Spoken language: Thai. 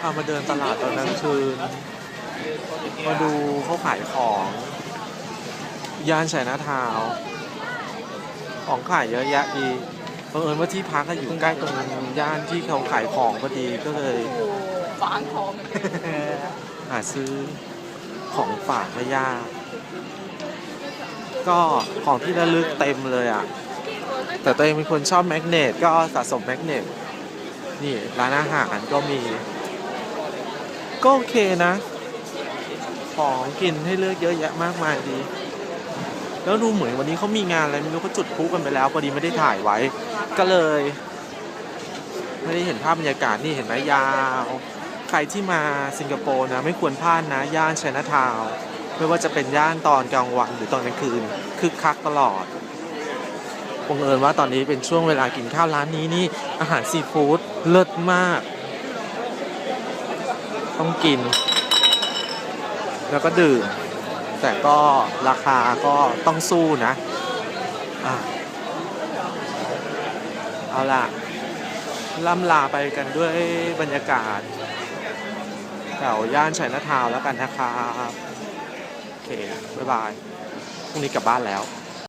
พามาเดินตลาดตอนกลางคืน มาดูเขาขายของ ย่านชัยนาทาวของขายเยอะแยะดีบังเอิญว่าที่พักก็อยู่ใกล้ตรงย่านที่เขาขายของพอดีก็เลยโอ้ฝางทองหาซื้อของฝากไม่ยาก ก็ของที่ระลึกเต็มเลยอะ แต่ตัวเองเป็นคนชอบแมกเนตก็สะสมแมกเนตนี่ร้านอาหารก็มี ก็โอเคนะ ของกินให้เลือกเยอะแยะมากมายดี แล้วดูเหมือนวันนี้เขามีงานอะไรไม่รู้เขาจุดพลุกันไปแล้วพอดีไม่ได้ถ่ายไว้ ก็เลย ไม่ได้เห็นภาพบรรยากาศนี่เห็นไหมยาว ใครที่มาสิงคโปร์นะ ไม่ควรพลาดนะ ย่านไชน่าทาวน์ไม่ว่าจะเป็นย่านตอนกลางวันหรือตอนกลางคืนคึกคักตลอดบังเอิญว่าตอนนี้เป็นช่วงเวลากินข้าวร้านนี้นี่อาหารซีฟู้ดเลิศมาก ต้องกิน แล้วก็ดื่ม แต่ก็ราคาก็ต้องสู้นะอะเอาล่ะล่ำลาไปกันด้วยบรรยากาศแถวย่านชัยนาทาวแล้วกันนะครับ โอเค บ๊ายบาย พรุ่งนี้กลับบ้านแล้ว